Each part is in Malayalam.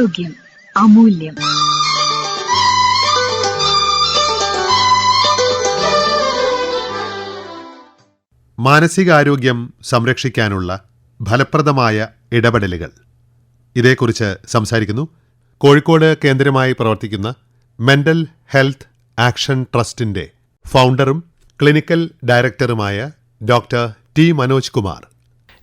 ആരോഗ്യം അമൂല്യം. മാനസികാരോഗ്യം സംരക്ഷിക്കാനുള്ള ഫലപ്രദമായ ഇടപെടലുകൾ. ഇതേക്കുറിച്ച് സംസാരിക്കുന്നു കോഴിക്കോട് കേന്ദ്രമായി പ്രവർത്തിക്കുന്ന മെന്റൽ ഹെൽത്ത് ആക്ഷൻ ട്രസ്റ്റിന്റെ ഫൗണ്ടറും ക്ലിനിക്കൽ ഡയറക്ടറുമായ ഡോക്ടർ ടി മനോജ് കുമാർ.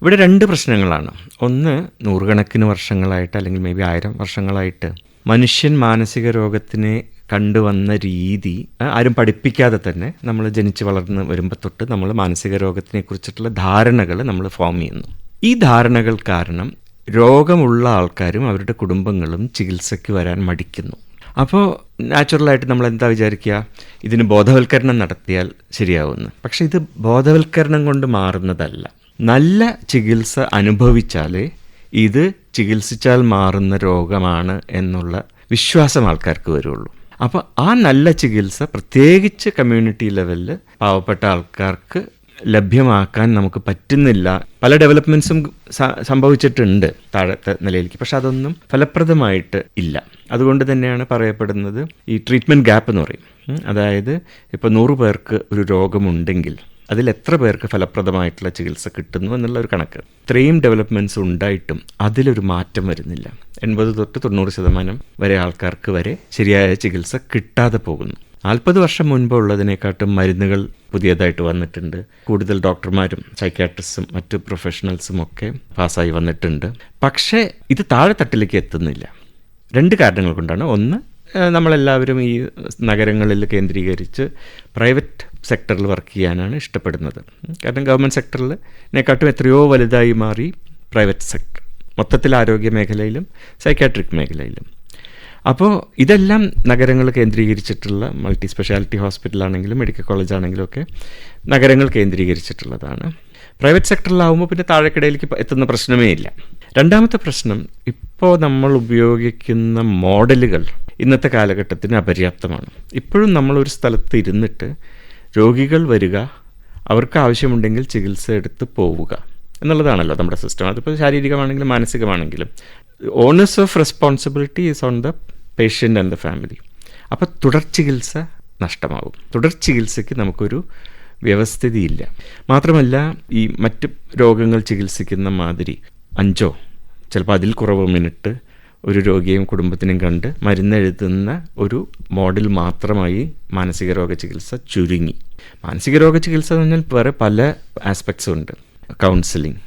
ഇവിടെ രണ്ട് പ്രശ്നങ്ങളാണ്. ഒന്ന് നൂറുകണക്കിന് വർഷങ്ങളായിട്ട് അല്ലെങ്കിൽ മേ ബി ആയിരം വർഷങ്ങളായിട്ട് മനുഷ്യൻ മാനസിക രോഗത്തിനെ കണ്ടുവന്ന രീതി ആരും പഠിപ്പിക്കാതെ തന്നെ നമ്മൾ ജനിച്ച് വളർന്ന് വരുമ്പോൾ തൊട്ട് നമ്മൾ മാനസിക രോഗത്തിനെ കുറിച്ചിട്ടുള്ള ധാരണകൾ നമ്മൾ ഫോം ചെയ്യുന്നു. ഈ ധാരണകൾ കാരണം രോഗമുള്ള ആൾക്കാരും അവരുടെ കുടുംബങ്ങളും ചികിത്സയ്ക്ക് വരാൻ മടിക്കുന്നു. അപ്പോൾ നാച്ചുറലായിട്ട് നമ്മൾ എന്താ വിചാരിക്കുക? ഇതിന് ബോധവൽക്കരണം നടത്തിയാൽ ശരിയാവുമെന്ന് പക്ഷേ ഇത് ബോധവൽക്കരണം കൊണ്ട് മാറുന്നതല്ല. നല്ല ചികിത്സ അനുഭവിച്ചാലേ ഇത് ചികിത്സിച്ചാൽ മാറുന്ന രോഗമാണ് എന്നുള്ള വിശ്വാസം ആൾക്കാർക്ക് വരുള്ളൂ. അപ്പോൾ ആ നല്ല ചികിത്സ പ്രത്യേകിച്ച് കമ്മ്യൂണിറ്റി ലെവലിൽ പാവപ്പെട്ട ആൾക്കാർക്ക് ലഭ്യമാക്കാൻ നമുക്ക് പറ്റുന്നില്ല. പല ഡെവലപ്മെന്റ്സും സംഭവിച്ചിട്ടുണ്ട് താഴത്തെ നിലയിലേക്ക്. പക്ഷെ അതൊന്നും ഫലപ്രദമായിട്ട് ഇല്ല. അതുകൊണ്ട് തന്നെയാണ് പറയപ്പെടുന്നത് ഈ ട്രീറ്റ്മെന്റ് ഗ്യാപ്പ് എന്ന് പറയും. അതായത് ഇപ്പോൾ നൂറ് പേർക്ക് ഒരു രോഗമുണ്ടെങ്കിൽ അതിൽ എത്ര പേർക്ക് ഫലപ്രദമായിട്ടുള്ള ചികിത്സ കിട്ടുന്നു എന്നുള്ള ഒരു കണക്ക്. ഇത്രയും ഡെവലപ്മെന്റ്സ് ഉണ്ടായിട്ടും അതിലൊരു മാറ്റം വരുന്നില്ല. എൺപത് തൊട്ട് തൊണ്ണൂറ് ശതമാനം വരെ ആൾക്കാർക്ക് വരെ ശരിയായ ചികിത്സ കിട്ടാതെ പോകുന്നു. നാൽപ്പത് വർഷം മുൻപ് ഉള്ളതിനെക്കാട്ടും മരുന്നുകൾ പുതിയതായിട്ട് വന്നിട്ടുണ്ട്. കൂടുതൽ ഡോക്ടർമാരും സൈക്യാട്രിസ്റ്റും മറ്റു പ്രൊഫഷണൽസും ഒക്കെ പാസ്സായി വന്നിട്ടുണ്ട്. പക്ഷേ ഇത് താഴെത്തട്ടിലേക്ക് എത്തുന്നില്ല. രണ്ട് കാരണങ്ങൾ കൊണ്ടാണ്. ഒന്ന് നമ്മളെല്ലാവരും ഈ നഗരങ്ങളിൽ കേന്ദ്രീകരിച്ച് പ്രൈവറ്റ് സെക്ടറിൽ വർക്ക് ചെയ്യാനാണ് ഇഷ്ടപ്പെടുന്നത്. കാരണം ഗവൺമെന്റ് സെക്ടറിനെക്കാട്ടും എത്രയോ വലുതായി മാറി പ്രൈവറ്റ് സെക്ടർ. മൊത്തത്തിൽ ആരോഗ്യ മേഖലയിലും സൈക്കാട്രിക് മേഖലയിലും. അപ്പോൾ ഇതെല്ലാം നഗരങ്ങൾ കേന്ദ്രീകരിച്ചിട്ടുള്ള മൾട്ടി സ്പെഷ്യാലിറ്റി ഹോസ്പിറ്റലാണെങ്കിലും മെഡിക്കൽ കോളേജ് ആണെങ്കിലും ഒക്കെ നഗരങ്ങൾ കേന്ദ്രീകരിച്ചിട്ടുള്ളതാണ്. പ്രൈവറ്റ് സെക്ടറിലാവുമ്പോൾ പിന്നെ താഴെക്കിടയിലേക്ക് എത്തുന്ന പ്രശ്നമേ ഇല്ല. രണ്ടാമത്തെ പ്രശ്നം ഇപ്പോൾ നമ്മൾ ഉപയോഗിക്കുന്ന മോഡലുകൾ ഇന്നത്തെ കാലഘട്ടത്തിന് അപര്യാപ്തമാണ്. ഇപ്പോഴും നമ്മളൊരു സ്ഥലത്ത് ഇരുന്നിട്ട് രോഗികൾ വരിക അവർക്ക് ആവശ്യമുണ്ടെങ്കിൽ ചികിത്സ എടുത്ത് പോവുക എന്നുള്ളതാണല്ലോ നമ്മുടെ സിസ്റ്റം അതിപ്പോൾ ശാരീരികമാണെങ്കിലും മാനസികമാണെങ്കിലും. Onus of responsibility is on the patient and the family അപ്പോൾ തുടർ ചികിത്സ നഷ്ടമാകും തുടർ ചികിത്സയ്ക്ക് നമുക്കൊരു വ്യവസ്ഥിതിയില്ല. മാത്രമല്ല ഈ മറ്റ് രോഗങ്ങൾ ചികിത്സിക്കുന്ന മാതിരി അഞ്ചോ ചിലപ്പോൾ അതിൽ കുറവ് മിനിറ്റ് ഒരു രോഗിയെയും കുടുംബത്തിനും കണ്ട് മരുന്നെഴുതുന്ന ഒരു മോഡൽ മാത്രമായി മാനസിക രോഗ ചികിത്സ ചുരുങ്ങി. മാനസിക രോഗ ചികിത്സ എന്ന് പറഞ്ഞാൽ വേറെ പല ആസ്പെക്ട്സും ഉണ്ട്. കൗൺസിലിംഗ്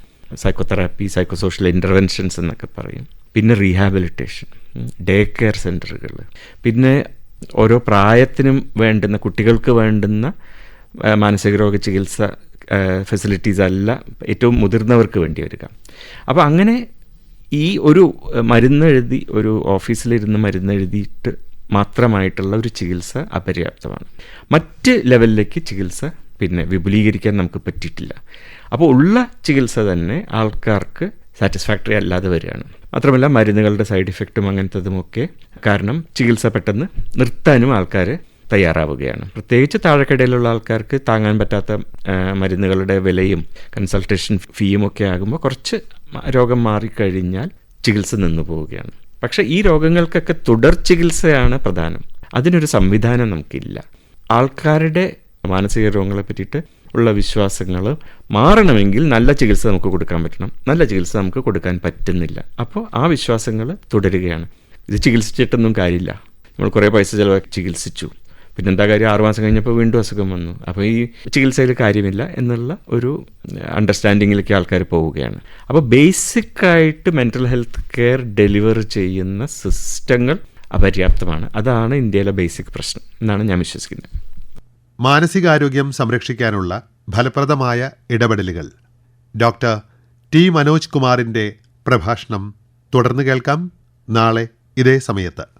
സൈക്കോതെറാപ്പി സൈക്കോസോഷ്യൽ ഇന്റർവെൻഷൻസ് എന്നൊക്കെ പറയും. പിന്നെ റീഹാബിലിറ്റേഷൻ ഡേ കെയർ സെന്ററുകൾ പിന്നെ ഓരോ പ്രായത്തിനും വേണ്ടുന്ന കുട്ടികൾക്ക് വേണ്ടുന്ന മാനസിക രോഗ ചികിത്സ ഫെസിലിറ്റീസ് അല്ല ഏറ്റവും മുതിർന്നവർക്ക് വേണ്ടി വരിക. അപ്പോൾ അങ്ങനെ ഈ ഒരു മരുന്നെഴുതി ഒരു ഓഫീസിലിരുന്ന് മരുന്നെഴുതിയിട്ട് മാത്രമായിട്ടുള്ള ഒരു ചികിത്സ അപര്യാപ്തമാണ്. മറ്റ് ലെവലിലേക്ക് ചികിത്സ പിന്നെ വിപുലീകരിക്കാൻ നമുക്ക് പറ്റിയിട്ടില്ല. അപ്പോൾ ഉള്ള ചികിത്സ തന്നെ ആൾക്കാർക്ക് സാറ്റിസ്ഫാക്ടറി അല്ലാതെ വരികയാണ്. മാത്രമല്ല മരുന്നുകളുടെ സൈഡ് ഇഫക്റ്റും അങ്ങനത്തതുമൊക്കെ കാരണം ചികിത്സ പെട്ടെന്ന് നിർത്താനും ആൾക്കാർ തയ്യാറാവുകയാണ്. പ്രത്യേകിച്ച് താഴെക്കിടയിലുള്ള ആൾക്കാർക്ക് താങ്ങാൻ പറ്റാത്ത മരുന്നുകളുടെ വിലയും കൺസൾട്ടേഷൻ ഫീയും ഒക്കെ ആകുമ്പോൾ കുറച്ച് രോഗം മാറിക്കഴിഞ്ഞാൽ ചികിത്സ നിന്നു പോവുകയാണ്. പക്ഷേ ഈ രോഗങ്ങൾക്കൊക്കെ തുടർ ചികിത്സയാണ് പ്രധാനം. അതിനൊരു സംവിധാനം നമുക്കില്ല. ആൾക്കാരുടെ മാനസിക രോഗങ്ങളെ പറ്റിയിട്ട് ഉള്ള വിശ്വാസങ്ങൾ മാറണമെങ്കിൽ നല്ല ചികിത്സ നമുക്ക് കൊടുക്കാൻ പറ്റണം. നല്ല ചികിത്സ നമുക്ക് കൊടുക്കാൻ പറ്റുന്നില്ല. അപ്പോൾ ആ വിശ്വാസങ്ങൾ തുടരുകയാണ്. ഇത് ചികിത്സിച്ചിട്ടൊന്നും കാര്യമില്ല. നമ്മൾ കുറേ പൈസ ചിലവാക്കി ചികിത്സിച്ചു. പിന്നെന്താ കാര്യം? ആറുമാസം കഴിഞ്ഞപ്പോൾ വീണ്ടും അസുഖം വന്നു. അപ്പോൾ ഈ ചികിത്സയിൽ കാര്യമില്ല എന്നുള്ള ഒരു അണ്ടർസ്റ്റാൻഡിങ്ങിലേക്ക് ആൾക്കാർ പോവുകയാണ്. അപ്പോൾ ബേസിക്കായിട്ട് മെന്റൽ ഹെൽത്ത് കെയർ ഡെലിവർ ചെയ്യുന്ന സിസ്റ്റങ്ങൾ അപര്യാപ്തമാണ്. അതാണ് ഇന്ത്യയിലെ ബേസിക് പ്രശ്നം എന്നാണ് ഞാൻ വിശ്വസിക്കുന്നത്. മാനസികാരോഗ്യം സംരക്ഷിക്കാനുള്ള ഫലപ്രദമായ ഇടപെടലുകൾ. ഡോക്ടർ ടി മനോജ് കുമാറിന്റെ പ്രഭാഷണം തുടർന്ന് കേൾക്കാം. നാളെ ഇതേ സമയത്ത്.